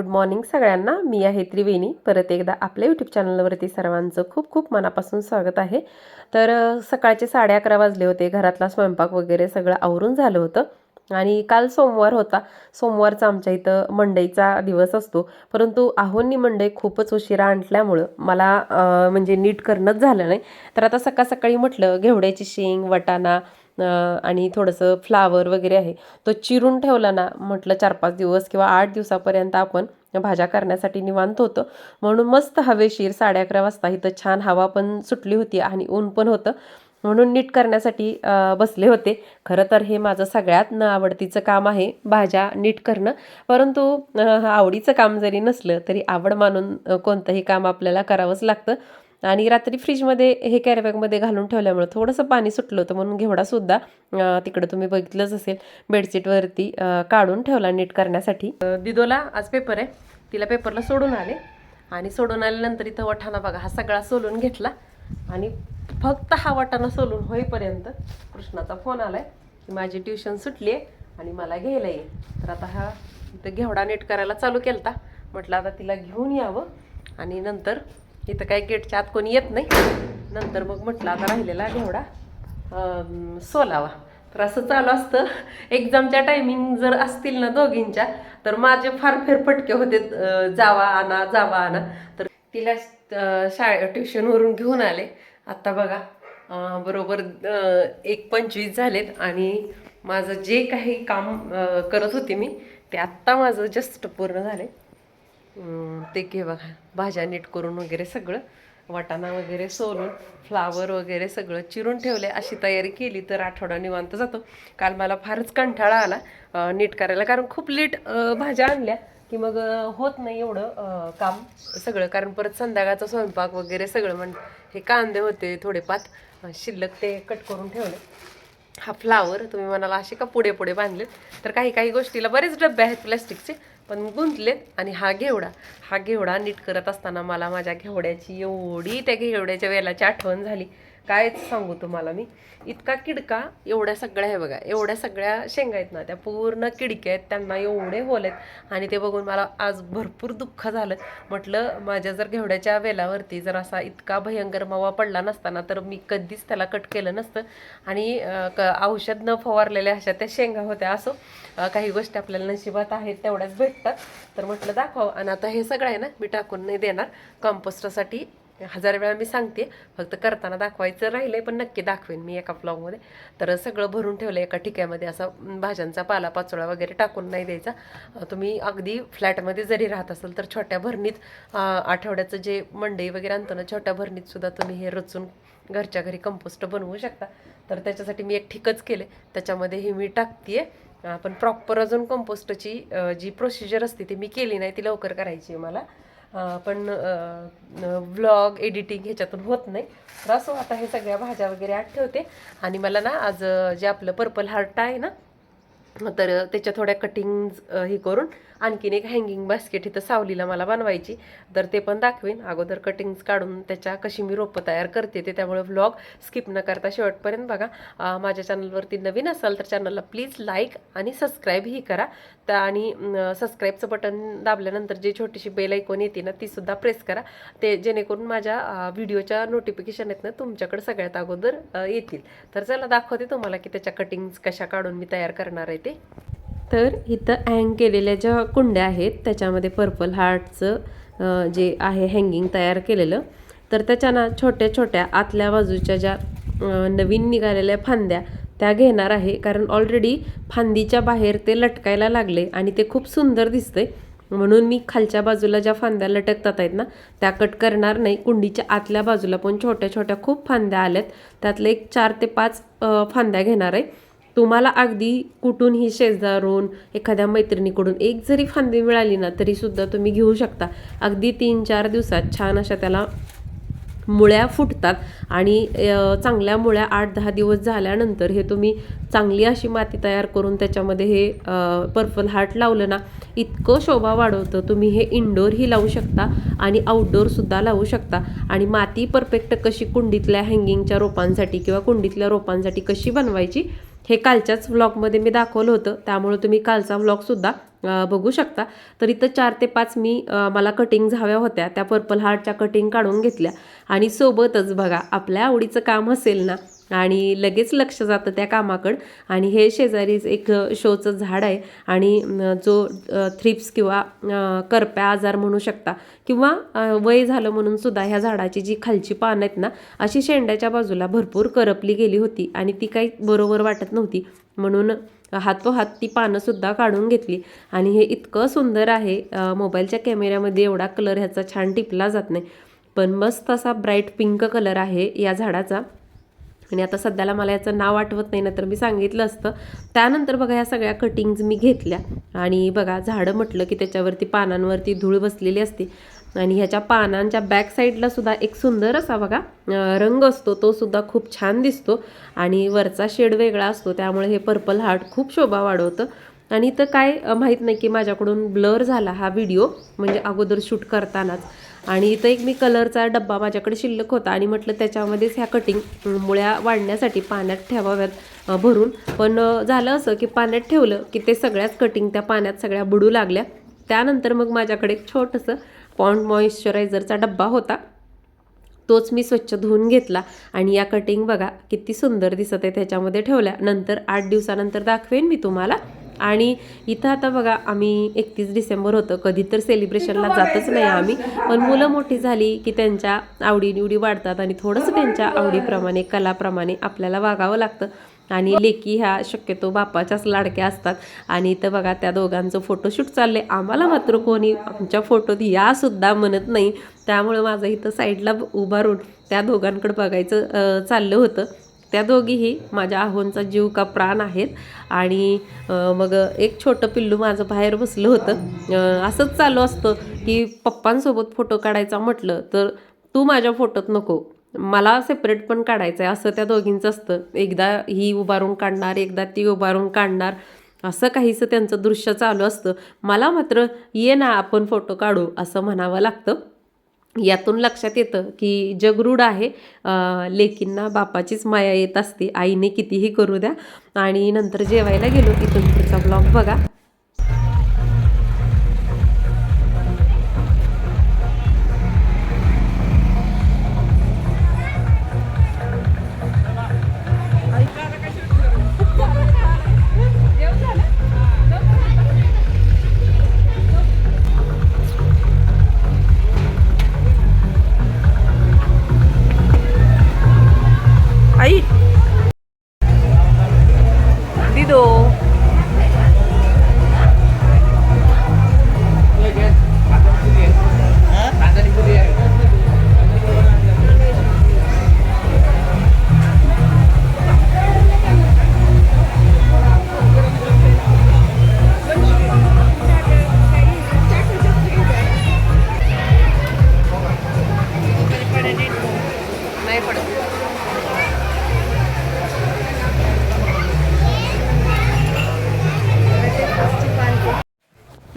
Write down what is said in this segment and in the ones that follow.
Good morning सगळ्यांना. मी आहे त्रिवेणी. परत एकदा आपल्या यूट्यूब चॅनलवरती सर्वांचं खूप खूप मनापासून स्वागत आहे. तर सकाळचे साडे अकरा वाजले होते. घरातला स्वयंपाक वगैरे सगळं आवरून झालं होतं. आणि काल सोमवार होता. सोमवारचा आमच्या इथं मंडईचा दिवस असतो. परंतु आहोंनी मंडई खूपच उशिरा आणल्यामुळं मला म्हणजे नीट करणंच झालं नाही. तर आता सकाळ सकाळी म्हटलं घेवड्याची शेंग वटाणा आणि थोडंसं फ्लावर वगैरे आहे तो चिरून ठेवला ना म्हटलं चार पाच दिवस किंवा आठ दिवसापर्यंत आपण भाज्या करण्यासाठी निवांत होतं. म्हणून मस्त हवेशीर साडे अकरा वाजता इथं छान हवा पण सुटली होती आणि ऊन पण होतं. म्हणून नीट करण्यासाठी बसले होते. खरं तर हे माझं सगळ्यात न आवडतीचं काम आहे भाज्या नीट करणं. परंतु आवडीचं काम जरी नसलं तरी आवड मानून कोणतंही काम आपल्याला करावंच लागतं. आणि रात्री फ्रीजमध्ये हे कॅरीबॅगमध्ये घालून ठेवल्यामुळं थोडंसं पाणी सुटलं होतं म्हणून घेवडासुद्धा तिकडं तुम्ही बघितलंच असेल. बेडशीटवरती काढून ठेवला नीट करण्यासाठी. दिदोला आज पेपर आहे. तिला पेपरला सोडून आले. आणि सोडून आल्यानंतर इथं वठाणा बघा हा सगळा सोलून घेतला. आणि फक्त हा वाटाणा सोलून होईपर्यंत कृष्णाचा फोन आलाय की माझी ट्युशन सुटली आहे आणि मला घ्यायला ये. तर आता हा इथं घेवडा नीट करायला चालू केलता. म्हटलं आता तिला घेऊन यावं आणि नंतर इथं काय गेटच्या आत कोणी येत नाही. नंतर मग म्हटलं आता राहिलेला घेवडा सोलावा. तर असं चालू असतं. एक्झामच्या टायमिंग जर असतील ना दोघींच्या तर माझे फार फेरफटके होते जावा आणा जावा आणा. तर तिला शाळे ट्युशनवरून घेऊन आले. आत्ता बघा बरोबर एक पंचवीस झालेत आणि माझं जे काही काम करत होते मी ते आत्ता माझं जस्ट पूर्ण झाले ते घे बघा भाज्या नीट करून वगैरे सगळं वाटाणा वगैरे सोलून फ्लावर वगैरे सगळं चिरून ठेवले अशी तयारी केली तर आठवडा निवांत जातो. काल मला फारच कंटाळा आला नीट करायला कारण खूप लेट भाज्या आणल्या. की मग होत नाही एवढं काम सगळं. कारण परत संध्याकाळचा स्वयंपाक वगैरे सगळं म्हण हे कांदे होते थोडेफार शिल्लक ते कट करून ठेवले. हा फ्लावर तुम्ही म्हणाला असे का पुढे पुढे बांधलेत? तर काही काही गोष्टीला बरेच डबे आहेत प्लॅस्टिकचे पण गुंतलेत. आणि हा घेवडा हा घेवडा नीट करत असताना मला माझ्या घेवड्याची एवढी त्या घेवड्याच्या वेलाची आठवण झाली. कायच सांगू तुम्हाला मी. इतका किडका एवढ्या सगळ्या आहे बघा एवढ्या सगळ्या शेंगा आहेत ना त्या पूर्ण किडक्या आहेत त्यांना एवढे होल आहेत. आणि ते बघून मला आज भरपूर दुःख झालं. म्हटलं माझ्या जर घेवड्याच्या वेलावरती जर असा इतका भयंकर मावा पडला नसताना तर मी कधीच त्याला कट केलं नसतं. आणि क औषध न फवारलेल्या अशा त्या शेंगा होत्या असो काही गोष्टी आपल्याला नशिबात आहेत तेवढ्याच भेटतात. तर म्हटलं दाखव आणि आता हे सगळं आहे ना मी टाकून नाही देणार. कंपोस्टसाठी हजार वेळा मी सांगते फक्त करताना दाखवायचं राहिलं आहे पण नक्की दाखवेन मी एका ब्लॉगमध्ये तर सगळं भरून ठेवलं आहे एका ठिक्यामध्ये असा भाज्यांचा पाला पाचोळा वगैरे टाकून नाही द्यायचा. तुम्ही अगदी फ्लॅटमध्ये जरी राहत असाल तर छोट्या भरणीत आठवड्याचं जे मंडई वगैरे आणतो ना छोट्या भरणीत सुद्धा तुम्ही हे रचून घरच्या घरी कंपोस्ट बनवू शकता. तर त्याच्यासाठी मी एक ठिकच केले त्याच्यामध्ये हे मी टाकते पण प्रॉपर अजून कंपोस्टची जी प्रोसिजर असते ती मी केली नाही ती लवकर करायची आहे मला. पण व्लॉग एडिटिंग ह्याच्यातून होत नाही. तर असो आता हे सगळ्या भाज्या वगैरे आठ ठेवते. आणि मला ना आज जे आपलं पर्पल हार्ट आहे ना तर त्याच्या थोड्या कटिंग्ज हे करून आणखीन एक हँगिंग बास्केट इथं सावलीला मला बनवायची. तर ते पण दाखवेन. अगोदर कटिंग्ज काढून त्याच्या कशी मी रोपं तयार करते ते त्यामुळे व्लॉग स्किप न करता शेवटपर्यंत बघा. माझ्या चॅनलवरती नवीन असाल तर चॅनलला प्लीज लाईक आणि सबस्क्राईबही करा. तर आणि सबस्क्राईबचं बटन दाबल्यानंतर जी छोटीशी बेल ऐकून येते ना ती सुद्धा प्रेस करा. ते जेणेकरून माझ्या व्हिडिओच्या नोटिफिकेशन आहेत ना तुमच्याकडे सगळ्यात अगोदर येतील. तर चला दाखवते तुम्हाला की त्याच्या कटिंग्ज कशा काढून मी तयार करणार आहे ते. तर इथं हँग केलेल्या ज्या कुंड्या आहेत त्याच्यामध्ये पर्पल हार्टचं जे आहे हँगिंग तयार केलेलं तर त्याच्या ना छोट्या छोट्या आतल्या बाजूच्या ज्या नवीन निघालेल्या फांद्या त्या घेणार आहे. कारण ऑलरेडी फांदीच्या बाहेर ते लटकायला लागले आणि ते खूप सुंदर दिसतंय. म्हणून मी खालच्या बाजूला ज्या फांद्या लटकतात आहेत ना त्या कट करणार नाही. कुंडीच्या आतल्या बाजूला पण छोट्या छोट्या खूप फांद्या आल्यात. त्यातले एक चार ते पाच फांद्या घेणार आहे. तुम्हाला अगदी कुठूनही शेजारून एखाद्या मैत्रिणीकडून एक जरी फांदी मिळाली ना तरीसुद्धा तुम्ही घेऊ शकता. अगदी तीन चार दिवसात छान अशा त्याला मुळ्या फुटतात आणि चांगल्या मुळ्या आठ दहा दिवस झाल्यानंतर हे तुम्ही चांगली अशी माती तयार करून त्याच्यामध्ये हे पर्पल हार्ट लावलं ना इतकं शोभा वाढवतं. तुम्ही हे इनडोअरही लावू शकता आणि आउटडोअरसुद्धा लावू शकता. आणि माती परफेक्ट कशी कुंडीतल्या हँगिंगच्या रोपांसाठी किंवा कुंडीतल्या रोपांसाठी कशी बनवायची हे कालच्याच व्लॉगमध्ये मी दाखवलं होतं. त्यामुळे तुम्ही कालचा व्लॉगसुद्धा बघू शकता. तर इथं चार ते पाच मी मला कटिंग हव्या होत्या. त्या पर्पल हार्टच्या कटिंग काढून घेतल्या. आणि सोबतच बघा आपल्या आवडीचं काम असेल ना आणि लगेच लक्ष जातं त्या कामाकडं. आणि हे शेजारीच एक शोचं झाड आहे. आणि जो थ्रिप्स किंवा करप्या आजार म्हणू शकता किंवा वय झालं म्हणून सुद्धा ह्या झाडाची जी खालची पानं आहेत ना अशी शेंड्याच्या बाजूला भरपूर करपली गेली होती आणि ती काही बरोबर वाटत नव्हती. म्हणून हातोहात ती पानंसुद्धा काढून घेतली. आणि हे इतकं सुंदर आहे मोबाईलच्या कॅमेऱ्यामध्ये एवढा कलर ह्याचा छान टिपला जात नाही. पण मस्त असा ब्राईट पिंक कलर आहे या झाडाचा. आणि आता सध्याला मला याचं नाव आठवत नाही ना तर मी सांगितलं असतं. त्यानंतर बघा ह्या सगळ्या कटिंग्ज मी घेतल्या. आणि बघा झाडं म्हटलं की त्याच्यावरती पानांवरती धूळ बसलेली असते. आणि ह्याच्या पानांच्या बॅक साईडला सुद्धा एक सुंदर असा बघा रंग असतो. तो सुद्धा खूप छान दिसतो. आणि वरचा शेड वेगळा असतो. त्यामुळे हे पर्पल हार्ट खूप शोभा वाढवतं. आणि तर काय माहीत नाही की माझ्याकडून ब्लर झाला हा व्हिडिओ म्हणजे अगोदर शूट करतानाच. आणि इथं एक मी कलरचा डब्बा माझ्याकडे शिल्लक होता आणि म्हटलं त्याच्यामध्येच ह्या कटिंग मुळ्या वाढण्यासाठी पाण्यात ठेवाव्यात भरून. पण झालं असं की पाण्यात ठेवलं की ते सगळ्याच कटिंग त्या पाण्यात सगळ्या बुडू लागल्या. त्यानंतर मग माझ्याकडे एक छोटंसं पॉन्ड मॉइश्चरायझरचा डब्बा होता. तोच मी स्वच्छ धुवून घेतला आणि या कटिंग बघा किती सुंदर दिसत आहे त्याच्यामध्ये ठेवल्या. नंतर आठ दिवसानंतर दाखवेन मी तुम्हाला. आणि इथं आता बघा आम्ही एकतीस डिसेंबर होतं. कधी तर सेलिब्रेशनला जातच नाही आम्ही. पण मुलं मोठी झाली की त्यांच्या आवडीनिवडी वाढतात आणि थोडंसं त्यांच्या आवडीप्रमाणे कलाप्रमाणे आपल्याला वागावं लागतं. आणि लेकी ह्या शक्यतो बापाच्याच लाडक्या असतात. आणि इथं बघा त्या दोघांचं फोटोशूट चाललंय. आम्हाला मात्र कोणी आमच्या फोटोत या सुद्धा म्हणत नाही. त्यामुळे माझं इथं साईडला उभारून त्या दोघांकडे बघायचं चाललं होतं. त्या दोघीही माझ्या आहोंचा जीव का प्राण आहेत. आणि मग एक छोटं पिल्लू माझं बाहेर बसलं होतं. असंच चालू असतं की पप्पांसोबत फोटो काढायचा म्हटलं तर तू माझ्या फोटोत नको. मला सेपरेट पण काढायचं आहे असं त्या दोघींचं असतं. एकदा ही उभारून काढणार एकदा ती उभारून काढणार. असं काहीसं त्यांचं दृश्य चालू असतं. मला मात्र ये ना आपण फोटो काढू असं म्हणावं लागतं. यातून लक्षात येतं की जगरूढ आहे. लेकींना बापाचीच माया येत असते. आईने कितीही करू द्या. आणि नंतर जेवायला गेलो तिथून पुढचा ब्लॉग बघा.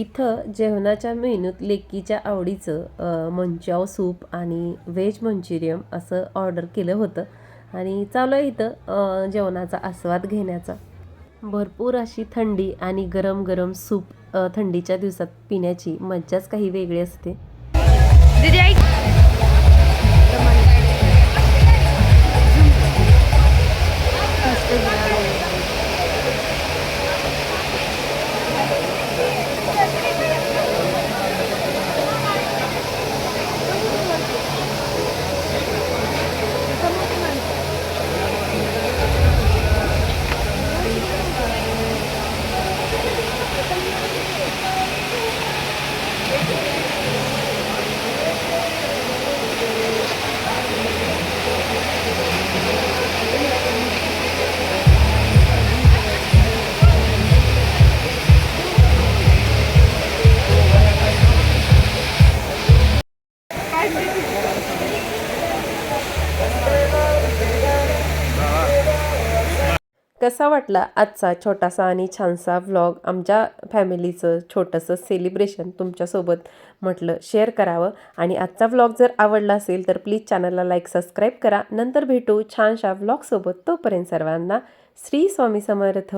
इथं जेवणाच्या मेनूत लेकीच्या आवडीचं मंचाव सूप आणि व्हेज मंचुरियम असं ऑर्डर केलं होतं. आणि चालू आहे इथं जेवणाचा आस्वाद घेण्याचा. भरपूर अशी थंडी आणि गरम गरम सूप थंडीच्या दिवसात पिण्याची मज्जाच काही वेगळी असते. कसा वाटला आजचा छोटासा आणि छानसा व्लॉग आमच्या फॅमिलीचं छोटंसं सेलिब्रेशन तुमच्यासोबत म्हटलं शेअर करावं. आणि आजचा व्लॉग जर आवडला असेल तर प्लीज चॅनलला लाईक सबस्क्राईब करा. नंतर भेटू छानशा व्लॉगसोबत तोपर्यंत सर्वांना श्री स्वामी समर्थ.